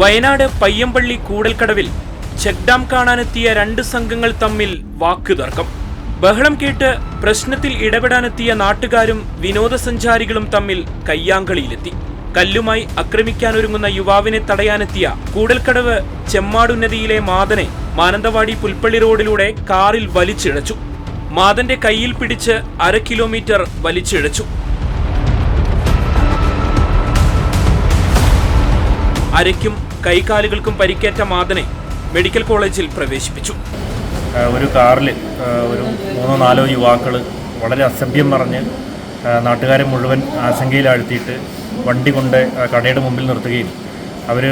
വയനാട് പയ്യമ്പള്ളി കൂടൽക്കടവിൽ check dam കാണാനെത്തിയ രണ്ട് സംഘങ്ങൾ തമ്മിൽ വാക്കുതർക്കം. ബഹളം കേട്ട് പ്രശ്നത്തിൽ ഇടപെടാനെത്തിയ നാട്ടുകാരും വിനോദസഞ്ചാരികളും തമ്മിൽ കയ്യാങ്കളിയിലെത്തി. കല്ലുമായി ആക്രമിക്കാനൊരുങ്ങുന്ന യുവാവിനെ തടയാനെത്തിയ കൂടൽക്കടവ് ചെമ്മാടുന്നതിയിലെ മാതനെ മാനന്തവാടി പുൽപ്പള്ളി റോഡിലൂടെ കാറിൽ വലിച്ചിഴച്ചു. മാതന്റെ കയ്യിൽ പിടിച്ച് അര കിലോമീറ്റർ വലിച്ചിഴച്ചു. അരയ്ക്കും കൈകാലുകൾക്കും പരിക്കേറ്റ മാതനെ മെഡിക്കൽ കോളേജിൽ പ്രവേശിപ്പിച്ചു. ഒരു കാറിൽ ഒരു മൂന്നോ നാലോ യുവാക്കൾ വളരെ അസഭ്യം പറഞ്ഞ് നാട്ടുകാരെ മുഴുവൻ ആശങ്കയിലാഴ്ത്തിയിട്ട് വണ്ടി കൊണ്ട് കടയുടെ മുമ്പിൽ നിർത്തുകയും അവർ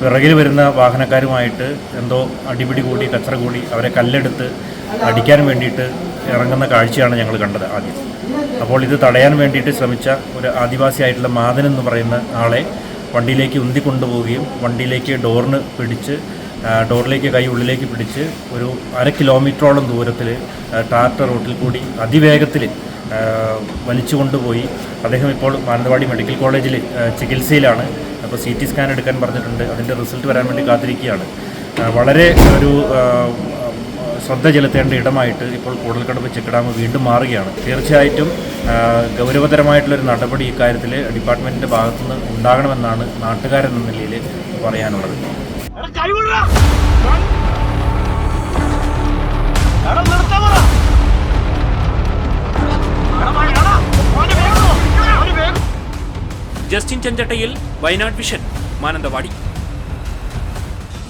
പിറകിൽ വരുന്ന വാഹനക്കാരുമായിട്ട് എന്തോ അടിപിടി കൂടി കച്ചറ കൂടി അവരെ കല്ലെടുത്ത് അടിക്കാൻ വേണ്ടിയിട്ട് ഇറങ്ങുന്ന കാഴ്ചയാണ് ഞങ്ങൾ കണ്ടത് ആദ്യം. അപ്പോൾ ഇത് തടയാൻ വേണ്ടിയിട്ട് ശ്രമിച്ച ഒരു ആദിവാസിയായിട്ടുള്ള മാതൻ എന്ന് പറയുന്ന ആളെ വണ്ടിയിലേക്ക് ഉന്തി കൊണ്ടുപോവുകയും വണ്ടിയിലേക്ക് ഡോറിന് പിടിച്ച് ഡോറിലേക്ക് കൈ ഉള്ളിലേക്ക് പിടിച്ച് ഒരു അര കിലോമീറ്ററോളം ദൂരത്തിൽ ടാർട്ടർ റോട്ടിൽ കൂടി അതിവേഗത്തിൽ വലിച്ചു കൊണ്ടുപോയി അദ്ദേഹം ഇപ്പോൾ മാനന്തവാടി മെഡിക്കൽ കോളേജിൽ ചികിത്സയിലാണ്. അപ്പോൾ സി ടി സ്കാൻ എടുക്കാൻ പറഞ്ഞിട്ടുണ്ട്. അതിന്റെ റിസൾട്ട് വരാൻ വേണ്ടി കാത്തിരിക്കുകയാണ്. വളരെ ഒരു ശ്രദ്ധ ചെലുത്തേണ്ട ഇടമായിട്ട് ഇപ്പോൾ കൂടൽക്കടവ് ചെക്ക് ഡാം വീണ്ടും മാറുകയാണ്. തീർച്ചയായിട്ടും ഗൗരവതരമായിട്ടുള്ളൊരു നടപടി ഇക്കാര്യത്തിൽ ഡിപ്പാർട്ട്മെന്റിന്റെ ഭാഗത്തുനിന്ന് ഉണ്ടാകണമെന്നാണ് നാട്ടുകാരെന്ന നിലയിൽ പറയാനുള്ളത്. Justin Chenchattayil Wayanad vision Mananthavady.